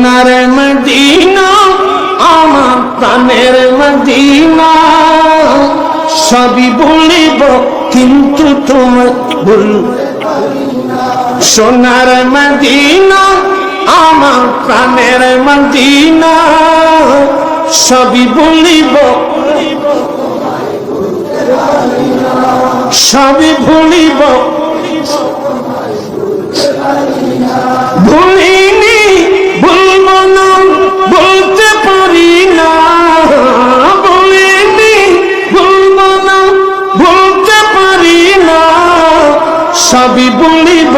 সোনার মদিনা, আমার প্রাণের মদিনা। সবই বলিব, কিন্তু তোমার ভুল সোনার মদিনা, আমার প্রাণের মদিনা। সবই বলিব, সবই ভুলিব বলিব।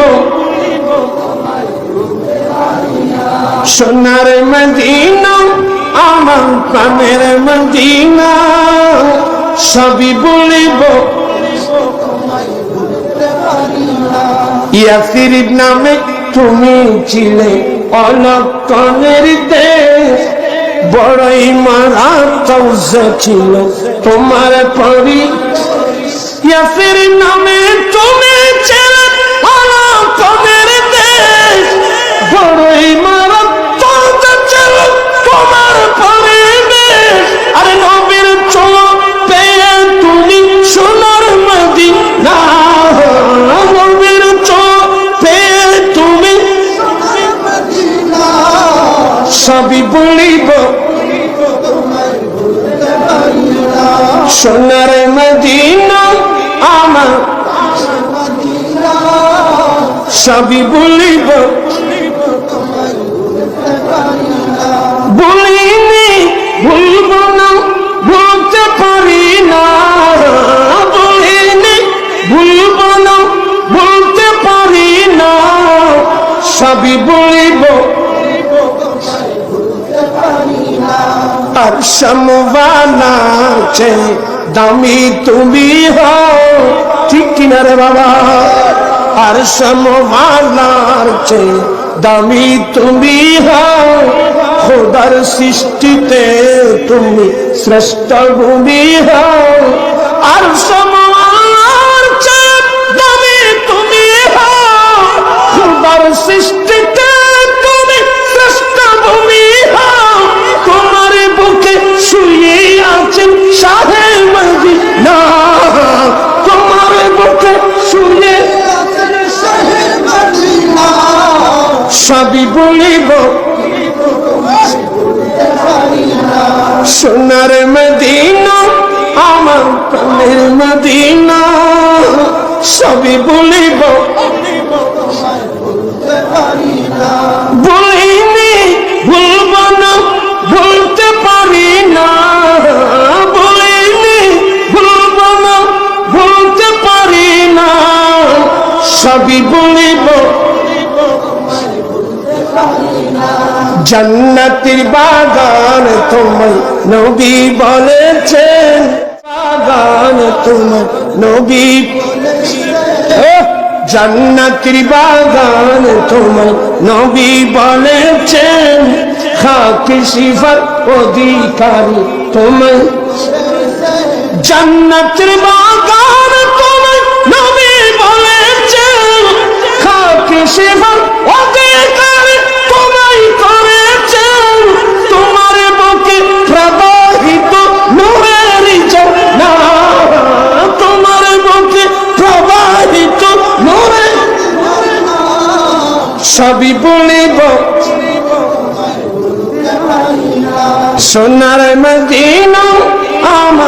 সোনার মদিনা, আমার প্রাণের মদিনা, সবই বলিব। ইয়াসিরিব নামে তুমি ছিলে অলক্ষণের দেশ। বড়ই মারাত্মক ছিল তোমার পরি। ইয়াসির নামে তুমি ছিলে অলক্ষণের দেশ, বড়ই মারাত্মক ছিল তোমার পরিবেশ। আরে নবীর চোখ পেয়ে তুমি সোনার মদিনা। নবীর চোখ পেয়ে তুমি সবই বলিব। সোনার মদিনা। সবই বলিব। বলিনি, ভুলব না বলতে পারি না। বলিনি, ভুলব না বলতে পারি না। সবই বলিব। আর সমবানা দামি তুমি হও। ঠিক কিনা রে বাবা? আর সমার চে দামি তুমি হও। সৃষ্টিতে তুমি শ্রেষ্ঠ ভূমি হও। আর সমবানার সবই বলিব। সোনার মদিনা, আমার প্রাণের মদিনা, সবই বলিব। বলিনি, ভুলব না বলতে পারি না। বলিনি, ভুলব না বলতে পারি না। সবই বলিব। জান্নাতের বাগান তোমায় নবী বলেছেন। বাগান তোমায় নবী! জান্নাতের বাগান তোমায় নবী বলেছেন। খাকি সিফার অধিকারী তোমায় জান্নাতের বাগান তোমায় নবী বলেছেন। খাকি সিফার সবই বলিব। সোনার মদিনা আমার